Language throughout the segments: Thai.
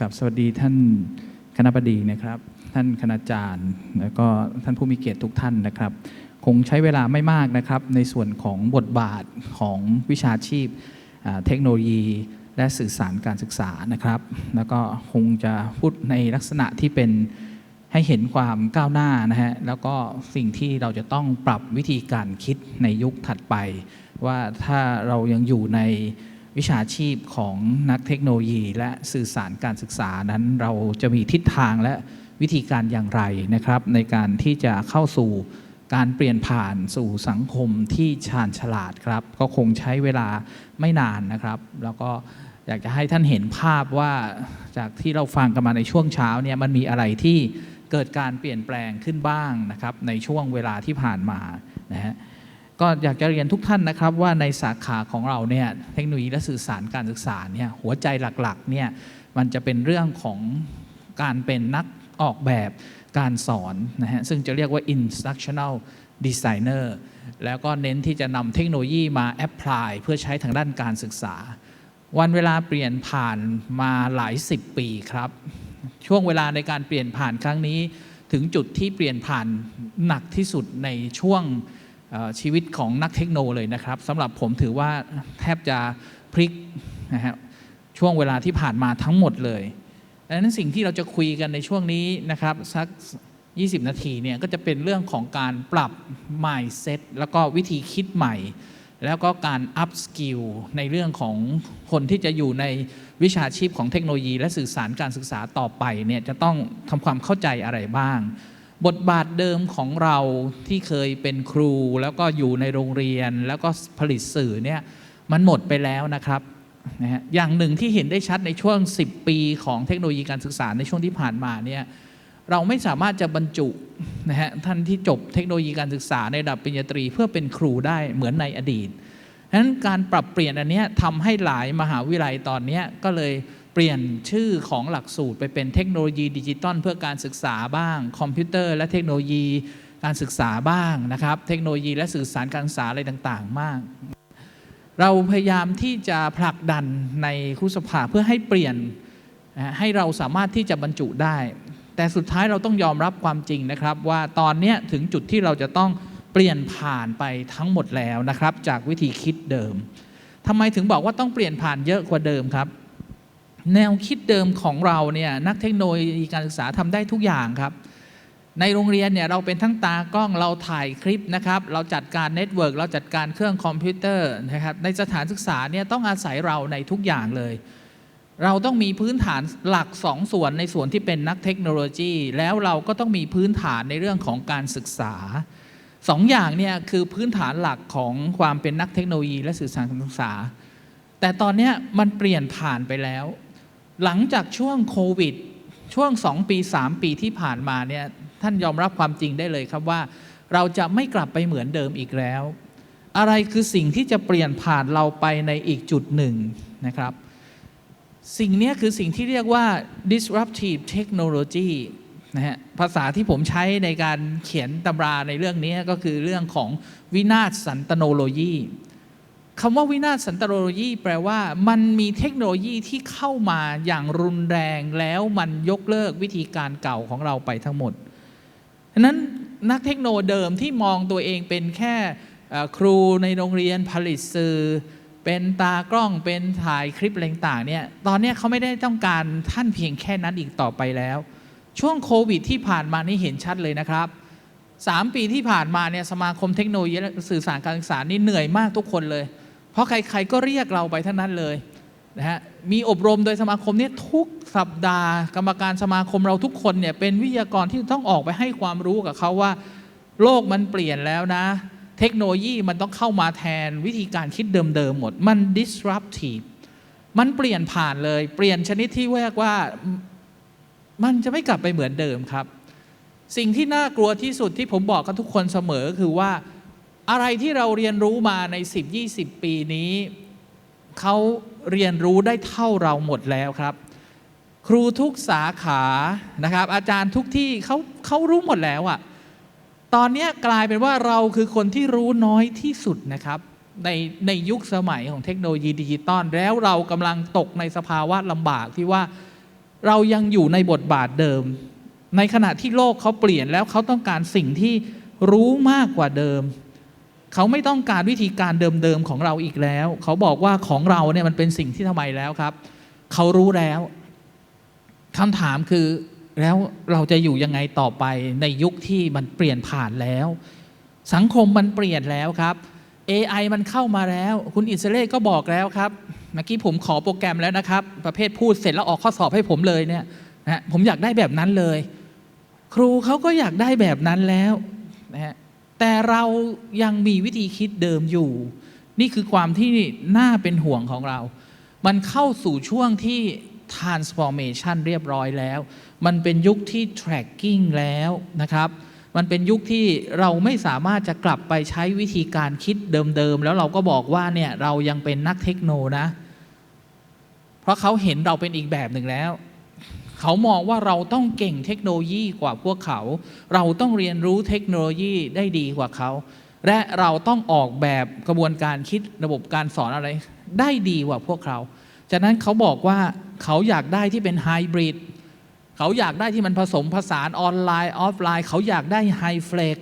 กับสวัสดีท่านคณะบดีนะครับ ท่านคณาจารย์ แล้วก็ท่านผู้มีเกียรติทุกท่านนะครับ คงใช้เวลาไม่มากนะครับ ในส่วนของบทบาทของวิชาชีพเทคโนโลยีและสื่อสารการศึกษานะครับ แล้วก็คงจะพูดในลักษณะที่เป็นให้เห็นความก้าวหน้านะฮะแล้วก็สิ่งที่เราจะต้องปรับวิธีการคิดในยุคถัดไป ว่าถ้าเรายังอยู่ใน วิชาชีพของนักเทคโนโลยี และสื่อสารการศึกษานั้น เราจะมีทิศทางและวิธีการอย่างไรนะครับ ในการที่จะเข้าสู่การเปลี่ยนผ่านสู่สังคมที่ชาญฉลาดครับ ก็คงใช้เวลาไม่นานนะครับ แล้วก็อยากจะให้ท่านเห็นภาพว่าจากที่เราฟังกันมาในช่วงเช้าเนี่ยมันมีอะไรที่เกิดการเปลี่ยนแปลงขึ้นบ้างนะครับ ในช่วงเวลาที่ผ่านมานะฮะ ก็อยากจะเรียนทุกท่านนะครับว่าในสาขาของเราเนี่ยเทคโนโลยีและสื่อสารการศึกษาเนี่ยหัวใจหลักๆเนี่ยมันจะเป็นเรื่องของการเป็นนักออกแบบการสอนนะฮะซึ่งจะเรียกว่า instructional designer แล้วก็เน้นที่จะนำเทคโนโลยีมาแอพพลายเพื่อใช้ทางด้านการศึกษา วันเวลาเปลี่ยนผ่านมาหลายสิบปีครับ ช่วงเวลาในการเปลี่ยนผ่านครั้งนี้ ถึงจุดที่เปลี่ยนผ่านหนักที่สุดในช่วง ชีวิตของนักเทคโนเลยนะครับสำหรับผมถือว่าแทบจะพลิกนะฮะช่วงเวลาที่ผ่านมาทั้งหมดเลยดังนั้นสิ่งที่เราจะคุยกันในช่วงนี้นะครับสัก 20 นาทีเนี่ยก็จะเป็นเรื่องของการปรับ mindset แล้วก็วิธีคิดใหม่ แล้วก็การ up skill ในเรื่องของคนที่จะอยู่ในวิชาชีพของเทคโนโลยี และสื่อสารการศึกษาต่อไปเนี่ยจะต้องทำความเข้าใจอะไรบ้าง บทบาทเดิมของเราที่เคยเป็นครู แล้วก็อยู่ในโรงเรียนแล้วก็ผลิตสื่อเนี่ยมันหมดไปแล้วนะครับนะฮะอย่างหนึ่งที่เห็นได้ชัดในช่วง 10 ปีของเทคโนโลยีการศึกษาในช่วงที่ผ่านมาเนี่ยเราไม่สามารถจะบรรจุนะฮะท่านที่จบเทคโนโลยีการศึกษาในระดับปริญญาตรี เพื่อเป็นครูได้เหมือนในอดีตฉะนั้นการปรับเปลี่ยนอันเนี้ยทำให้หลายมหาวิทยาลัยตอนนี้ก็เลย เปลี่ยนชื่อของหลักสูตรไปเป็นเทคโนโลยีดิจิตอลเพื่อการศึกษาบ้าง คอมพิวเตอร์และเทคโนโลยีการศึกษาบ้างนะครับ เทคโนโลยีและสื่อสารการศึกษาอะไรต่างๆ มาก เราพยายามที่จะผลักดันในครุสภาเพื่อให้เปลี่ยนให้เราสามารถที่จะบรรจุได้ แต่สุดท้ายเราต้องยอมรับความจริงนะครับ ว่าตอนนี้ถึงจุดที่เราจะต้องเปลี่ยนผ่านไปทั้งหมดแล้วนะครับ จากวิธีคิดเดิมทำไมถึงบอกว่าต้องเปลี่ยนผ่านเยอะกว่าเดิมครับ แนวคิดเดิมของเราเนี่ยนักเทคโนโลยีการศึกษาทำได้ทุกอย่างครับ ในโรงเรียนเนี่ยเราเป็นทั้งตากล้องเราถ่ายคลิปนะครับเราจัดการเน็ตเวิร์กเราจัดการเครื่องคอมพิวเตอร์นะครับในสถานศึกษาเนี่ยต้องอาศัยเราในทุกอย่างเลย เราต้องมีพื้นฐานหลักสองส่วนในส่วนที่เป็นนักเทคโนโลยี แล้วเราก็ต้องมีพื้นฐานในเรื่องของการศึกษาสองอย่างเนี่ยคือพื้นฐานหลักของความเป็นนักเทคโนโลยีและสื่อสารการศึกษา แต่ตอนนี้มันเปลี่ยนผ่านไปแล้ว หลังจากช่วงโควิด ช่วง 2 ปี 3 ปีที่ผ่านมาเนี่ยท่านยอมรับความจริงได้เลยครับว่า เราจะไม่กลับไปเหมือนเดิมอีกแล้ว อะไรคือสิ่งที่จะเปลี่ยนผ่านเราไปในอีกจุดหนึ่งนะครับ สิ่งนี้คือสิ่งที่เรียกว่า disruptive technology นะฮะภาษาที่ผมใช้ในการเขียนตำราในเรื่องนี้ก็คือเรื่องของวินาศสันตโนโลยี คำว่าวินาศสันตโนโลยีแปลว่า มันมีเทคโนโลยีที่เข้ามาอย่างรุนแรงแล้วมันยกเลิกวิธีการเก่าของเราไปทั้งหมดนั้นนักเทคโนเดิมที่มองตัวเองเป็นแค่ครูในโรงเรียนผลิตสื่อ เป็นตากล้องเป็นถ่ายคลิปอะไรต่างๆเนี่ยตอนนี้เขาไม่ได้ต้องการท่านเพียงแค่นั้นอีกต่อไปแล้ว ช่วงโควิดที่ผ่านมานี่เห็นชัดเลยนะครับสามปีที่ผ่านมาเนี่ยสมาคมเทคโนโลยีสื่อสารการศึกษานี่เหนื่อยมากทุกคนเลย ราะใครๆก็เรียกเราไปทั้งนั้นเลยนะฮะมีอบรมโดยสมาคมเนี่ยทุกสัปดาห์ กรรมการสมาคมเราทุกคนเนี่ยเป็นวิทยากรที่ต้องออกไปให้ความรู้กับเขาว่า โลกมันเปลี่ยนแล้วนะ เทคโนโลยีมันต้องเข้ามาแทนวิธีการคิดเดิมๆหมด มัน disruptive มันเปลี่ยนผ่านเลย เปลี่ยนชนิดที่เรียกว่ามันจะไม่กลับไปเหมือนเดิมครับ สิ่งที่น่ากลัวที่สุดที่ผมบอกกับทุกคนเสมอคือว่า อะไรที่เราเรียนรู้มาใน 10-20 ปีนี้เขาเรียนรู้ได้เท่าเราหมดแล้วครับ ครูทุกสาขานะครับ อาจารย์ทุกที่เขาเขารู้หมดแล้วอะตอนนี้กลายเป็นว่าเราคือคนที่รู้น้อยที่สุดนะครับในในยุคสมัยของเทคโนโลยีดิจิตอลแล้วเรากำลังตกในสภาวะลำบากที่ว่าเรายังอยู่ในบทบาทเดิม ในขณะที่โลกเขาเปลี่ยนแล้วเขาต้องการสิ่งที่รู้มากกว่าเดิม เขาไม่ต้องการวิธีการเดิมๆของเราอีกแล้ว เขาบอกว่าของเราเนี่ยมันเป็นสิ่งที่ทำไมแล้วครับ เขารู้แล้วคำถามคือแล้วเราจะอยู่ยังไงต่อไปในยุคที่มันเปลี่ยนผ่านแล้ว สังคมมันเปลี่ยนแล้วครับ AI มันเข้ามาแล้ว คุณอิสระเลก็บอกแล้วครับเมื่อกี้ผมขอโปรแกรมแล้วนะครับ ประเภทพูดเสร็จแล้วออกข้อสอบให้ผมเลยเนี่ยนะฮะผมอยากได้แบบนั้นเลย ครูเขาก็อยากได้แบบนั้นแล้วนะฮะ แต่เรายังมีวิธีคิดเดิมอยู่ นี่คือความที่น่าเป็นห่วงของเรา มันเข้าสู่ช่วงที่ transformation เรียบร้อยแล้ว มันเป็นยุคที่ tracking แล้วนะครับ มันเป็นยุคที่เราไม่สามารถจะกลับไปใช้วิธีการคิดเดิมๆ แล้วเราก็บอกว่าเนี่ยเรายังเป็นนักเทคโนนะ เพราะเขาเห็นเราเป็นอีกแบบหนึ่งแล้ว เขามองว่าเราต้องเก่งเทคโนโลยีกว่าพวกเขา เราต้องเรียนรู้เทคโนโลยีได้ดีกว่าเขา และเราต้องออกแบบกระบวนการคิดระบบการสอนอะไร ได้ดีกว่าพวกเขาจากนั้นเขาบอกว่าเขาอยากได้ที่เป็นไฮบริดเขาอยากได้ที่มันผสมผสานออนไลน์ออฟไลน์ เขาอยากได้ไฮเฟลก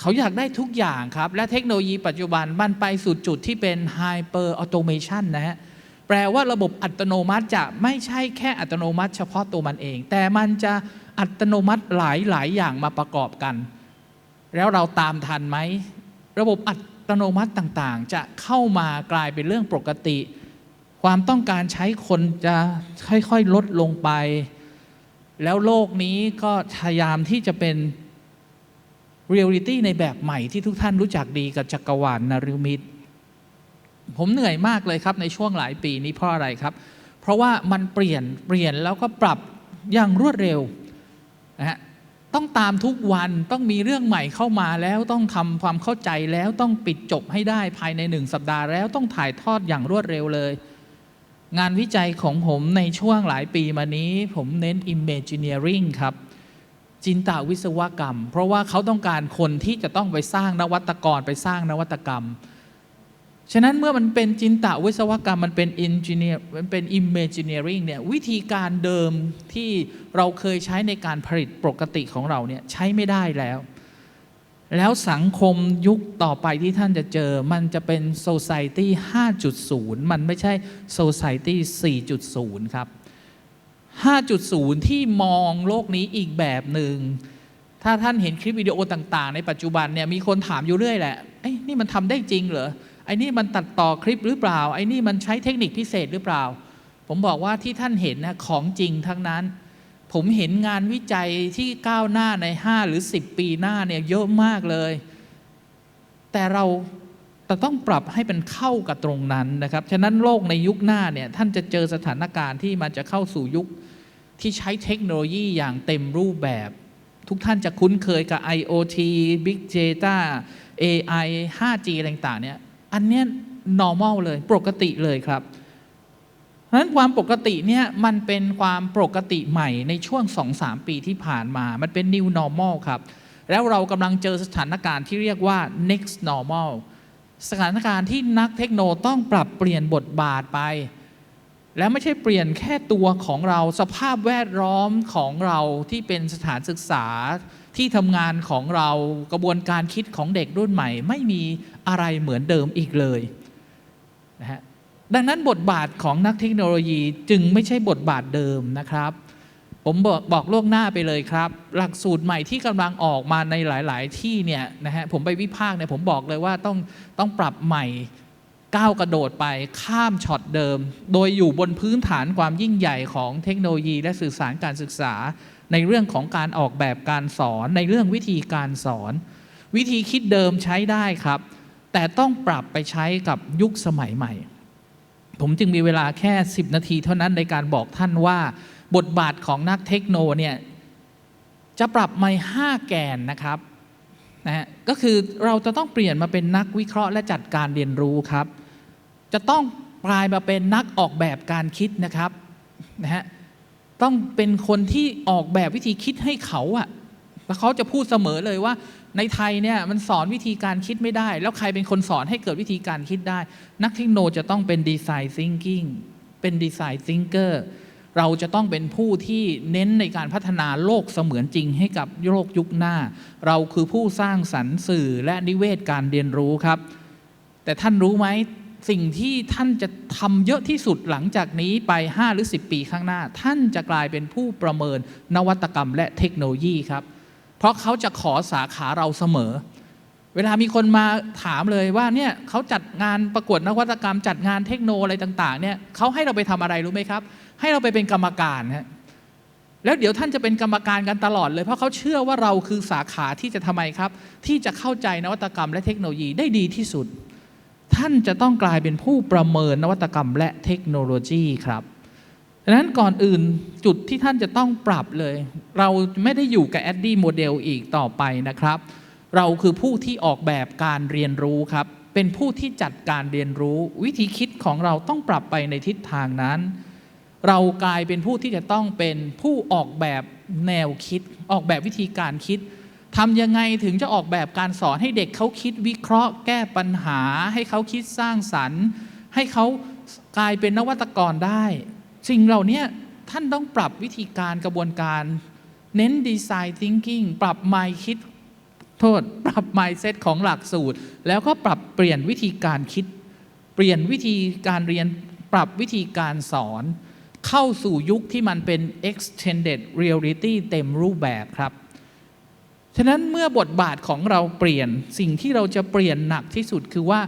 เขาอยากได้ทุกอย่างครับ และเทคโนโลยีปัจจุบันมันไปสู่จุดที่เป็นไฮเปอร์ออโตเมชันนะฮะ แปลว่าระบบอัตโนมัติจะไม่ใช่แค่อัตโนมัติ เฉพาะตัวมันเอง แต่มันจะอัตโนมัติหลายหลายอย่างมาประกอบกัน แล้วเราตามทันไหม ระบบอัตโนมัติต่างๆ จะเข้ามากลายเป็นเรื่องปกติ ความต้องการใช้คนจะค่อยๆลดลงไป แล้วโลกนี้ก็พยายามที่จะเป็นเรียลิตี้ในแบบใหม่ที่ทุกท่านรู้จักดีกับจักรวาลนารมิตร ผมเหนื่อยมากเลยครับในช่วงหลายปีนี้เพราะอะไรครับ เพราะว่ามันเปลี่ยนเปลี่ยนแล้วก็ปรับอย่างรวดเร็วนะฮะต้องตามทุกวันต้องมีเรื่องใหม่เข้ามาแล้วต้องทำความเข้าใจแล้วต้องปิดจบให้ได้ภายในหนึ่งสัปดาห์แล้วต้องถ่ายทอดอย่างรวดเร็วเลย งานวิจัยของผมในช่วงหลายปีมานี้ ผมเน้น Imagineering ครับจินตวิศวกรรม เพราะว่าเขาต้องการคนที่จะต้องไปสร้างนวัตกรไปสร้างนวัตกรรม ฉะนั้นเมื่อมันเป็นจินตวิศวกรรมมันเป็น engineer มันเป็น imagineering เนี่ยวิธีการเดิมที่เราเคยใช้ในการผลิตปกติของเราเนี่ยใช้ไม่ได้แล้ว แล้วสังคมยุคต่อไปที่ท่านจะเจอมันจะเป็น society 5.0 มันไม่ใช่ society 4.0 ครับ 5.0 ที่มองโลกนี้อีกแบบหนึ่งถ้าท่านเห็นคลิปวิดีโอต่าง ๆ ในปัจจุบันเนี่ยมีคนถามอยู่เรื่อยแหละเอ้ยนี่มันทำได้จริงเหรอ ไอ้นี่มันตัดต่อคลิปหรือเปล่า ไอ้นี่มันใช้เทคนิคพิเศษหรือเปล่า ผมบอกว่าที่ท่านเห็นนะของจริงทั้งนั้น ผมเห็นงานวิจัยที่ก้าวหน้าใน 5 หรือ 10 ปีหน้าเนี่ยเยอะมากเลย แต่เราแต่ต้องปรับให้เป็นเข้ากับตรงนั้นนะครับ ฉะนั้นโลกในยุคหน้าเนี่ยท่านจะเจอสถานการณ์ที่มันจะเข้าสู่ยุคที่ใช้เทคโนโลยีอย่างเต็มรูปแบบ ทุกท่านจะคุ้นเคยกับ IoT Big Data AI 5G อะไรต่างเนี่ย อันเนี้ย normal เลยปกติเลยครับเพราะฉะนั้นความปกติเนี่ยมันเป็นความปกติใหม่ในช่วง 2-3 ปีที่ผ่านมา มันเป็น new normal ครับ แล้วเรากำลังเจอสถานการณ์ที่เรียกว่า next normal สถานการณ์ที่นักเทคโนต้องปรับเปลี่ยนบทบาทไป แล้วไม่ใช่เปลี่ยนแค่ตัวของเราสภาพแวดล้อมของเราที่เป็นสถานศึกษา ที่ทำงานของเรากระบวนการคิดของเด็กรุ่นใหม่ ไม่มีอะไรเหมือนเดิมอีกเลยนะฮะดังนั้นบทบาทของนักเทคโนโลยีจึงไม่ใช่บทบาทเดิมนะครับ ผมบอกบอกล่วงหน้าไปเลยครับ หลักสูตรใหม่ที่กำลังออกมาในหลาย ๆ ที่เนี่ยนะฮะผมไปวิพากษ์เนี่ยผมบอกเลยว่าต้องต้องปรับใหม่ก้าวกระโดดไปข้ามช็อตเดิม โดยอยู่บนพื้นฐานความยิ่งใหญ่ของเทคโนโลยีและสื่อสารการศึกษา ในเรื่องของการออกแบบการสอน ในเรื่องวิธีการสอน วิธีคิดเดิมใช้ได้ครับ แต่ต้องปรับไปใช้กับยุคสมัยใหม่ ผมจึงมีเวลาแค่ 10 นาทีเท่านั้นในการบอกท่านว่า บทบาทของนักเทคโนเนี่ยจะปรับใหม่5แกนนะครับนะฮะก็คือเราจะต้องเปลี่ยนมาเป็นนักวิเคราะห์และจัดการเรียนรู้ครับ จะต้องกลายมาเป็นนักออกแบบการคิดนะครับนะฮะ ต้องเป็นคนที่ออกแบบวิธีคิดให้เขาอะแล้วเขาจะพูดเสมอเลยว่า ในไทยเนี่ยมันสอนวิธีการคิดไม่ได้ แล้วใครเป็นคนสอนให้เกิดวิธีการคิดได้ นักเทคโนจะต้องเป็นดีไซน์ thinking เป็นดีไซน์ thinker เราจะต้องเป็นผู้ที่เน้นในการพัฒนาโลกเสมือนจริงให้กับโลกยุคหน้า เราคือผู้สร้างสรรค์สื่อและนิเวศการเรียนรู้ครับ แต่ท่านรู้ไหม สิ่งที่ท่านจะทำเยอะที่สุดหลังจากนี้ไป 5 หรือ 10 ปีข้างหน้า ท่านจะกลายเป็นผู้ประเมินนวัตกรรมและเทคโนโลยีครับ เพราะเขาจะขอสาขาเราเสมอ เวลามีคนมาถามเลยว่าเนี่ยเขาจัดงานประกวดนวัตกรรม จัดงานเทคโนอะไรต่างๆเนี่ยเขาให้เราไปทำอะไรรู้ไหมครับ ให้เราไปเป็นกรรมการฮะแล้วเดี๋ยวท่านจะเป็นกรรมการกันตลอดเลยเพราะเขาเชื่อว่าเราคือสาขาที่จะทำไมครับ ที่จะเข้าใจนวัตกรรมและเทคโนโลยีได้ดีที่สุด ท่านจะต้องกลายเป็นผู้ประเมินนวัตกรรมและเทคโนโลยีครับดังนั้นก่อนอื่นจุดที่ท่านจะต้องปรับเลย เราไม่ได้อยู่กับแอดดี้โมเดลอีกต่อไปนะครับ เราคือผู้ที่ออกแบบการเรียนรู้ครับ เป็นผู้ที่จัดการเรียนรู้ วิธีคิดของเราต้องปรับไปในทิศทางนั้น เรากลายเป็นผู้ที่จะต้องเป็นผู้ออกแบบแนวคิด ออกแบบวิธีการคิด ทำยังไงถึงจะออกแบบการสอนให้เด็กเขาคิดวิเคราะห์ แก้ปัญหา ให้เขาคิดสร้างสรรค์ ให้เขากลายเป็นนวัตกรได้ สิ่งเหล่านี้ท่านต้องปรับวิธีการกระบวนการ เน้นดีไซน์ thinking ปรับ mind คิดโทษ ปรับ mindset ของหลักสูตร แล้วก็ปรับเปลี่ยนวิธีการคิด เปลี่ยนวิธีการเรียนปรับวิธีการสอน เข้าสู่ยุคที่มันเป็น extended reality เต็มรูปแบบครับ ฉะนั้นเมื่อบทบาทของเราเปลี่ยนสิ่งที่เราจะเปลี่ยนหนักที่สุดคือว่า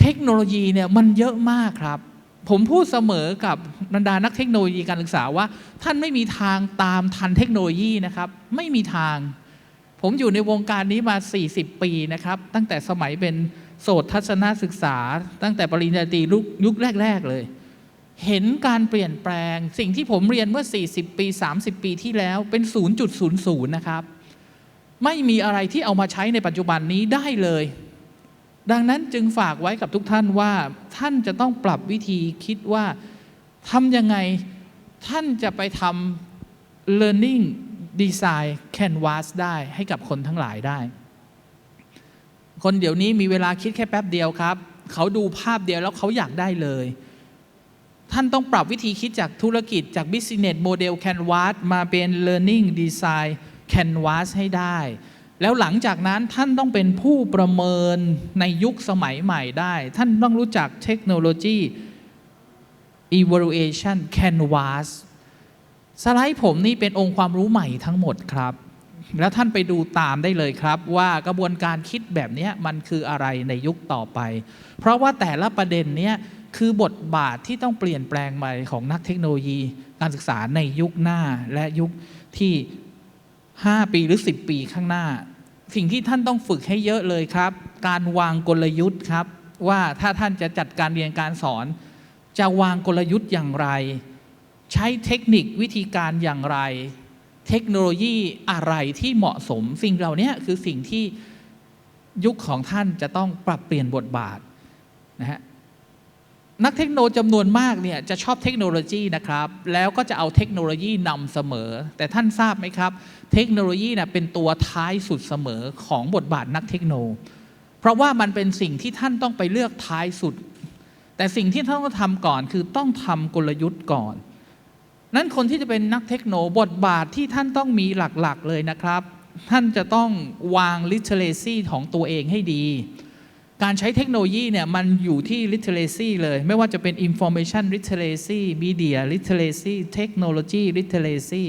เทคโนโลยีเนี่ยมันเยอะมากครับ ผมพูดเสมอกับบรรดานักเทคโนโลยีการศึกษาว่า ท่านไม่มีทางตามทันเทคโนโลยีนะครับ ไม่มีทาง ผมอยู่ในวงการนี้มา 40 ปีนะครับ ตั้งแต่สมัยเป็นโสตทัศนศึกษา ตั้งแต่ปริญญาตรียุคยุคแรก ๆ เลย เห็นการเปลี่ยนแปลง สิ่งที่ผมเรียนเมื่อ 40 ปี 30 ปีที่แล้วเป็น 0.00 นะครับ ไม่มีอะไรที่เอามาใช้ในปัจจุบันนี้ได้เลย ดังนั้นจึงฝากไว้กับทุกท่านว่า ท่านจะต้องปรับวิธีคิดว่าทำยังไงท่านจะไปทำ learning design canvas ได้ให้กับคนทั้งหลายได้ คนเดี๋ยวนี้มีเวลาคิดแค่แป๊บเดียวครับ เขาดูภาพเดียวแล้วเขาอยากได้เลย ท่านต้องปรับวิธีคิดจากธุรกิจจาก business model canvas มาเป็น learning design canvas ให้ได้ แล้วหลังจากนั้นท่านต้องเป็นผู้ประเมินในยุคสมัยใหม่ได้ ท่านต้องรู้จักเทคโนโลยี evaluation canvas สไลด์ผมนี่เป็นองค์ความรู้ใหม่ทั้งหมดครับ แล้วท่านไปดูตามได้เลยครับ ว่ากระบวนการคิดแบบนี้มันคืออะไรในยุคต่อไป เพราะว่าแต่ละประเด็นเนี้ยคือบทบาทที่ต้องเปลี่ยนแปลงใหม่ของนักเทคโนโลยี การศึกษาในยุคหน้าและยุคที่ 5 ปีหรือ 10 ปีข้างหน้า สิ่งที่ท่านต้องฝึกให้เยอะเลยครับ การวางกลยุทธ์ครับ ว่าถ้าท่านจะจัดการเรียนการสอน จะวางกลยุทธ์อย่างไร ใช้เทคนิควิธีการอย่างไร เทคโนโลยีอะไรที่เหมาะสม สิ่งเหล่านี้คือสิ่งที่ยุคของท่านจะต้องปรับเปลี่ยนบทบาทนะฮะ นักเทคโนโลยีจำนวนมากเนี่ยจะชอบเทคโนโลยีนะครับ แล้วก็จะเอาเทคโนโลยีนำเสมอ แต่ท่านทราบไหมครับ เทคโนโลยีนะเป็นตัวท้ายสุดเสมอของบทบาทนักเทคโน เพราะว่ามันเป็นสิ่งที่ท่านต้องไปเลือกท้ายสุด แต่สิ่งที่ท่านต้องทำก่อนคือต้องทำกลยุทธ์ก่อน นั้นคนที่จะเป็นนักเทคโนบทบาทที่ท่านต้องมีหลักๆเลยนะครับ ท่านจะต้องวาง literacy ของตัวเองให้ดี การใช้เทคโนโลยีเนี่ยมันอยู่ที่ literacy เลย ไม่ว่าจะเป็น information literacy media literacy technology literacy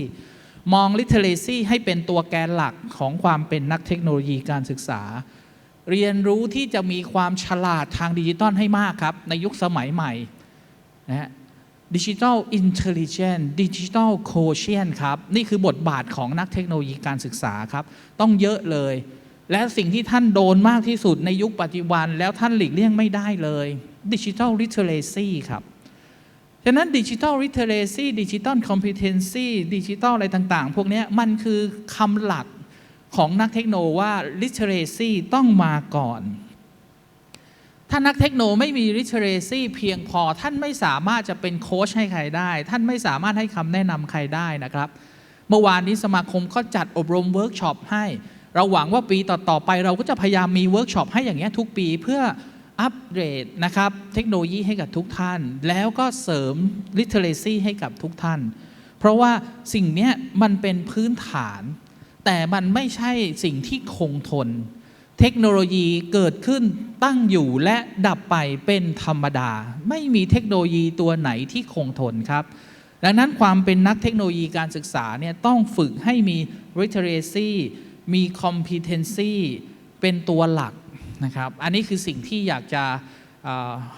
มอง literacy ให้เป็นตัวแกนหลักของความเป็นนักเทคโนโลยีการศึกษา เรียนรู้ที่จะมีความฉลาดทางดิจิตอลให้มากครับ ในยุคสมัยใหม่นะฮะดิจิทัลอินเทลเจนต์ดิจิทัลโคเชียนครับ นี่คือบทบาทของนักเทคโนโลยีการศึกษาครับ ต้องเยอะเลย และสิ่งที่ท่านโดนมากที่สุดในยุคปัจจุบัน แล้วท่านหลีกเลี่ยงไม่ได้เลยดิจิทัลลิเทเรซีครับฉะนั้นดิจิทัลลิเทเรซีดิจิทัลคอมพิเทนซีดิจิทัลอะไรต่างๆ พวกนี้มันคือคำหลักของนักเทคโนว่า literacy ต้องมาก่อน ถ้านักเทคโนไม่มี literacy เพียงพอท่านไม่สามารถจะเป็นโค้ชให้ใครได้ ท่านไม่สามารถให้คำแนะนำใครได้นะครับ เมื่อวานนี้สมาคมก็จัดอบรมเวิร์กช็อปให้ เราหวังว่าปีต่อๆไป เราก็จะพยายามมีเวิร์กช็อปให้อย่างเงี้ยทุกปีเพื่ออัปเกรดนะครับเทคโนโลยีให้กับทุกท่าน แล้วก็เสริม literacy ให้กับทุกท่าน เพราะว่าสิ่งเนี้ยมันเป็นพื้นฐาน แต่มันไม่ใช่สิ่งที่คงทน เทคโนโลยีเกิดขึ้นตั้งอยู่และดับไปเป็นธรรมดา ไม่มีเทคโนโลยีตัวไหนที่คงทนครับ ดังนั้นความเป็นนักเทคโนโลยีการศึกษาเนี่ยต้องฝึกให้มี literacy มี competency เป็นตัวหลักนะครับ อันนี้คือสิ่งที่อยากจะ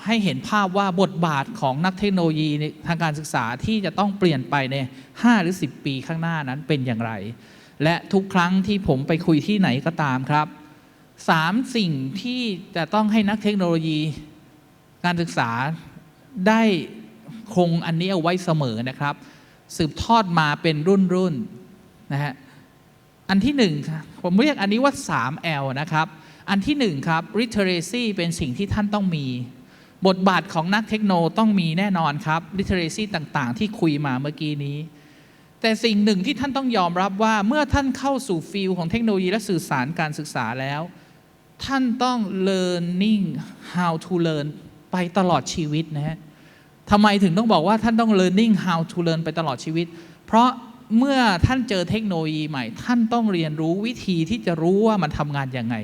ให้เห็นภาพว่าบทบาทของนักเทคโนโลยีทางการศึกษาที่จะต้องเปลี่ยนไปใน 5 หรือ 10 ปีข้างหน้านั้นเป็นอย่างไร และทุกครั้งที่ผมไปคุยที่ไหนก็ตามครับสามสิ่งที่จะต้องให้นักเทคโนโลยีการศึกษาได้คงอันนี้เอาไว้เสมอนะครับ สืบทอดมาเป็นรุ่นรุ่นนะฮะ อันที่หนึ่งครับผมเรียกอันนี้ว่า 3L นะครับ อันที่หนึ่งครับ literacy เป็นสิ่งที่ท่านต้องมี บทบาทของนักเทคโนต้องมีแน่นอนครับ literacy ต่างๆ ที่คุยมาเมื่อกี้นี้ แต่สิ่งหนึ่งที่ท่านต้องยอมรับว่าเมื่อท่านเข้าสู่ฟิลของเทคโนโลยีและสื่อสารการศึกษาแล้ว ท่านต้อง learning how to learn ไปตลอดชีวิตนะฮะทำไมถึงต้องบอกว่าท่านต้อง learning how to learn ไปตลอดชีวิต เพราะ เมื่อท่านเจอเทคโนโลยีใหม่ ท่านต้องเรียนรู้วิธีที่จะรู้ว่ามันทำงานยังไง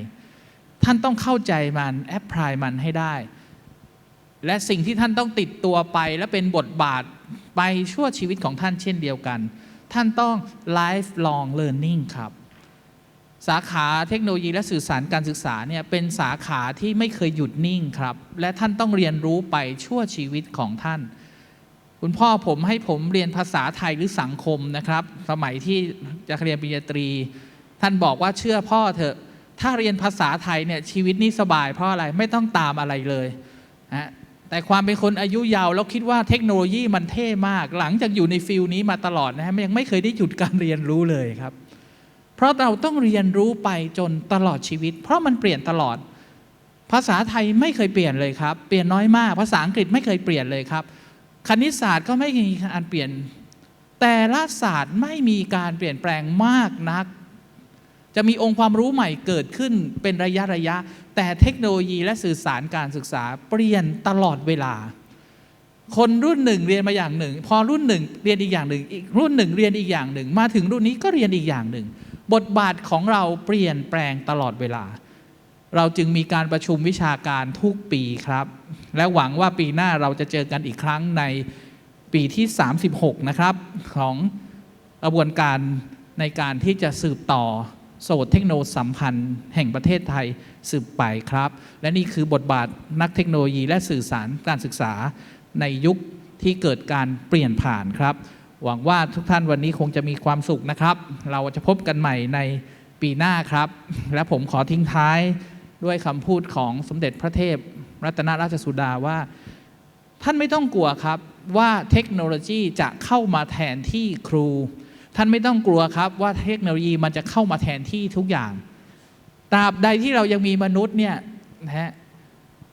ท่านต้องเข้าใจมันแอพพลายมันให้ได้ และสิ่งที่ท่านต้องติดตัวไป และเป็นบทบาทไปชั่วชีวิตของท่านเช่นเดียวกัน ท่านต้อง lifelong learning ครับ สาขาเทคโนโลยีและสื่อสารการศึกษาเนี่ยเป็นสาขาที่ไม่เคยหยุดนิ่งครับ และท่านต้องเรียนรู้ไปชั่วชีวิตของท่าน คุณพ่อผมให้ผมเรียนภาษาไทยหรือสังคมนะครับ สมัยที่จะเรียนปริญญาตรี ท่านบอกว่าเชื่อพ่อเถอะ ถ้าเรียนภาษาไทยเนี่ยชีวิตนี้สบายเพราะอะไรไม่ต้องตามอะไรเลยนะแต่ความเป็นคนอายุยาวแล้วคิดว่าเทคโนโลยีมันเท่มาก หลังจากอยู่ในฟิลนี้มาตลอดนะฮะยังไม่เคยได้หยุดการเรียนรู้เลยครับ เพราะเราต้องเรียนรู้ไปจนตลอดชีวิต เพราะมันเปลี่ยนตลอด ภาษาไทยไม่เคยเปลี่ยนเลยครับ เปลี่ยนน้อยมาก ภาษาอังกฤษไม่เคยเปลี่ยนเลยครับ คณิตศาสตร์ก็ไม่มีการเปลี่ยน แต่ละศาสตร์ไม่มีการเปลี่ยนแปลงมากนัก จะมีองค์ความรู้ใหม่เกิดขึ้นเป็นระยะระยะ แต่เทคโนโลยีและสื่อสารการศึกษาเปลี่ยนตลอดเวลา คนรุ่นหนึ่งเรียนมาอย่างหนึ่ง พอรุ่นหนึ่งเรียนอีกอย่างหนึ่ง อีกรุ่นหนึ่งเรียนอีกอย่างหนึ่ง มาถึงรุ่นนี้ก็เรียนอีกอย่างหนึ่ง บทบาทของเราเปลี่ยนแปลงตลอดเวลา เราจึงมีการประชุมวิชาการทุกปีครับ และหวังว่าปีหน้าเราจะเจอกันอีกครั้งในปีที่ 36 นะครับ ของกระบวนการในการที่จะสืบต่อโสดเทคโนโลยีสัมพันธ์ แห่งประเทศไทยสืบไปครับ และนี่คือบทบาทนักเทคโนโลยีและสื่อสารการศึกษาในยุคที่เกิดการเปลี่ยนผ่านครับ หวังว่าทุกท่านวันนี้คงจะมีความสุขนะครับ เราจะพบกันใหม่ในปีหน้าครับ และผมขอทิ้งท้าย ด้วยคำพูดของสมเด็จพระเทพ รัตนราชสุดาว่า ท่านไม่ต้องกลัวครับว่าเทคโนโลยีจะเข้ามาแทนที่ครู ท่านไม่ต้องกลัวครับว่าเทคโนโลยีมันจะเข้ามาแทนที่ทุกอย่างตราบใดที่เรายังมีมนุษย์เนี่ยนะฮะ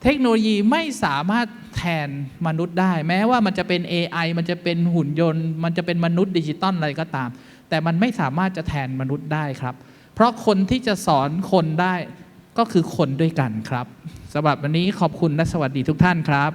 เทคโนโลยีไม่สามารถแทนมนุษย์ได้ แม้ว่ามันจะเป็น AI มันจะเป็นหุ่นยนต์ มันจะเป็นมนุษย์ดิจิตอลอะไรก็ตาม แต่มันไม่สามารถจะแทนมนุษย์ได้ครับ เพราะคนที่จะสอนคนได้ ก็คือคนด้วยกันครับสำหรับวันนี้ขอบคุณและสวัสดีทุกท่านครับ